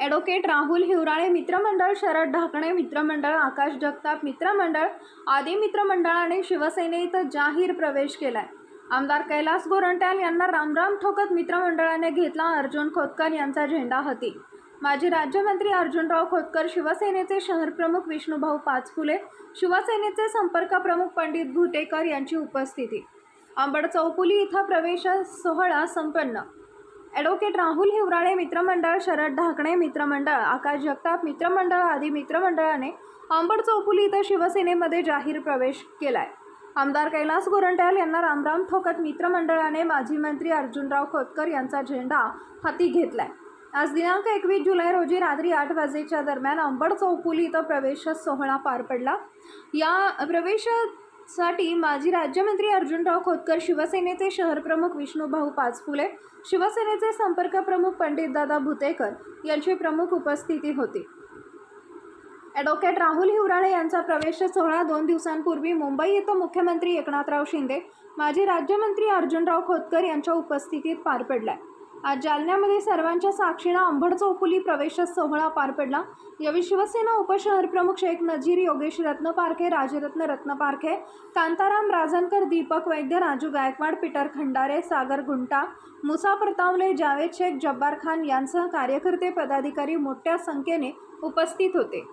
Advocate Rahul Hivrale मित्रमंडळ शरद ढाकणे मित्रमंडळ आकाश जगताप मित्रमंडळ आदी मित्रमंडळाने शिवसेनेत जाहीर प्रवेश केलाय. आमदार कैलास गोरंट्याल यांना रामराम ठोकत मित्रमंडळाने घेतला अर्जुन खोतकर यांचा झेंडा हाती माजी राज्यमंत्री अर्जुनराव खोतकर शिवसेनेचे शहरप्रमुख विष्णुभाऊ पाचफुले शिवसेनेचे संपर्क प्रमुख पंडित भुटेकर यांची उपस्थिती. अंबड चौपुली इथं प्रवेश सोहळा संपन्न ॲडव्होकेट राहुल हिवराळे मित्रमंडळ शरद ढाकणे मित्रमंडळ आकाश जगताप मित्रमंडळ आदी मित्रमंडळाने अंबड चौफुली इथं शिवसेनेमध्ये जाहीर प्रवेश केलाय. आमदार कैलास गोरंट्याल यांना रामराम ठोकत मित्रमंडळाने माजी मंत्री अर्जुनराव खोतकर यांचा झेंडा हाती घेतलाय. आज दिनांक एकवीस जुलै रोजी रात्री आठ वाजेच्या दरम्यान अंबड चौफुली इथं प्रवेश सोहळा पार पडला. या साठी माजी राज्यमंत्री अर्जुनराव खोतकर शिवसेनेचे शहरप्रमुख विष्णुभाऊ पाचफुले शिवसेनेचे संपर्क प्रमुख पंडितदादा भुतेकर यांची प्रमुख उपस्थिती होती. ॲडव्होकेट राहुल हिवराळे यांचा प्रवेश सोहळा दोन दिवसांपूर्वी मुंबई येथे मुख्यमंत्री एकनाथराव शिंदे माजी राज्यमंत्री अर्जुनराव खोतकर यांच्या उपस्थितीत पार पडलाय आज जालन्यामध्ये सर्वांच्या साक्षीनं अंबड चौफुली प्रवेश सोहळा पार पडला. यावेळी शिवसेना उपशहरप्रमुख शेख नजीर योगेश रत्नपारखे राजरत्न रत्नपारखे कांताराम राजनकर दीपक वैद्य राजू गायकवाड पीटर खंडारे सागर गुंटा मुसा प्रतावले जावेद शेख जब्बार खान यांसह कार्यकर्ते पदाधिकारी मोठ्या संख्येने उपस्थित होते.